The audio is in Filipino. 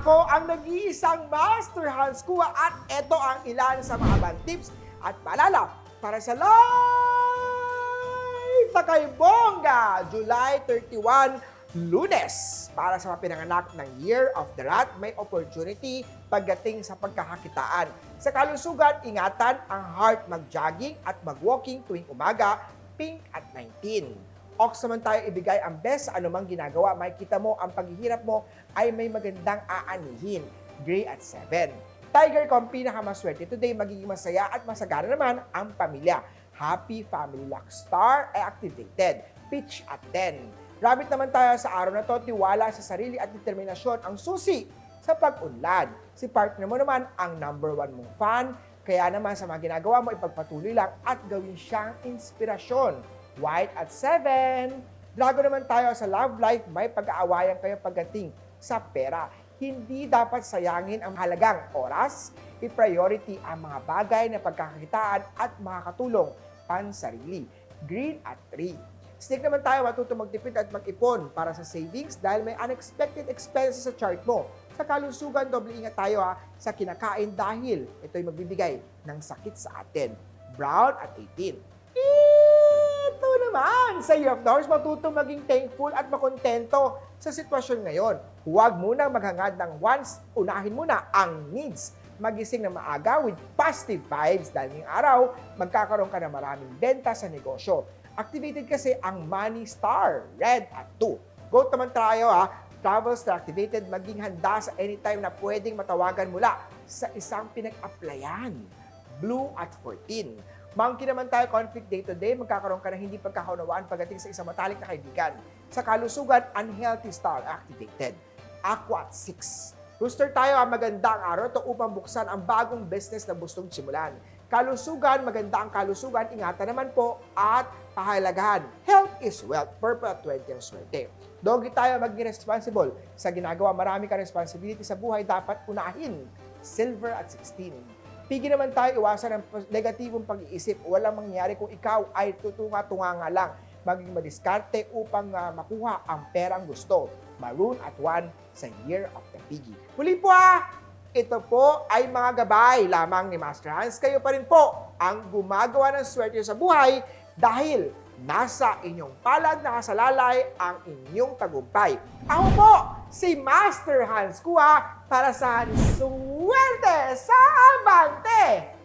Ako ang nag-iisang Master Hans Kua at ito ang ilan sa mga band tips at paalala para sa live na kay Bongga, July 31, Lunes. Para sa mga pinanganak ng Year of the Rat, may opportunity pagdating sa pagkakakitaan. Sa kalusugan, ingatan ang heart mag-jogging at mag-walking tuwing umaga, pink at 19. Ox naman tayo ibigay ang best sa anumang ginagawa. Makikita mo ang paghihirap mo ay may magandang aanihin. Gray at 7. Tiger ko ang pinakamaswerte today. Magiging masaya at masagana naman ang pamilya. Happy Family Lock Star ay activated. Pitch at 10. Rabbit naman tayo sa araw na to. Tiwala sa sarili at determinasyon ang susi sa pag-unlad. Si partner mo naman ang number one mong fan. Kaya naman sa mga ginagawa mo, ipagpatuloy lang at gawin siyang inspirasyon. White at 7. Drago naman tayo sa love life, may pag-aawayan kayo pagdating sa pera. Hindi dapat sayangin ang halagang oras, i-priority ang mga bagay na pagkakakitaan at makakatulong pansarili. Green at 3. Stick naman tayo matuto magtipid at mag-ipon para sa savings dahil may unexpected expenses sa chart mo. Sa kalusugan, doble ingat tayo ha sa kinakain dahil ito'y magbibigay ng sakit sa atin. Brown at 18. Sa Year of the Horse, matuto maging thankful at makontento sa sitwasyon ngayon. Huwag munang maghangad ng once, unahin muna ang needs. Magising na maaga with positive vibes dahil ngayong araw, magkakaroon ka ng maraming benta sa negosyo. Activated kasi ang Money Star, red at 2. Go naman tayo ha, travels na activated, maging handa sa anytime na pwedeng matawagan mula sa isang pinag-applyan. Blue at 14. Monkey naman tayo, conflict day to day, magkakaroon ka ng hindi pagkakaunawaan pagdating sa isang matalik na kaibigan. Sa kalusugan, unhealthy star activated. Aqua at 6. Rooster tayo, maganda ang araw to upang buksan ang bagong business na gustong simulan. Kalusugan, maganda ang kalusugan, ingatan naman po at pahalagahan. Health is wealth, purple at 20 ang swerte. Dogi tayo maging responsible. Sa ginagawa, marami ka responsibility sa buhay, dapat unahin. Silver at 16. Pigi naman tayo iwasan ng negatibong pag-iisip. Walang mangyayari kung ikaw ay tutunga-tunga nga lang. Maging madiskarte upang ah, makuha ang perang gusto. Maroon at 1 sa Year of the Piggy. Muli po ah! Ito po ay mga gabay lamang ni Master Hans. Kayo pa rin po ang gumagawa ng swerte sa buhay dahil nasa inyong palad na kasalalay ang inyong tagumpay. Ako po, si Master Hans Kua para sa Swerte sa Abante!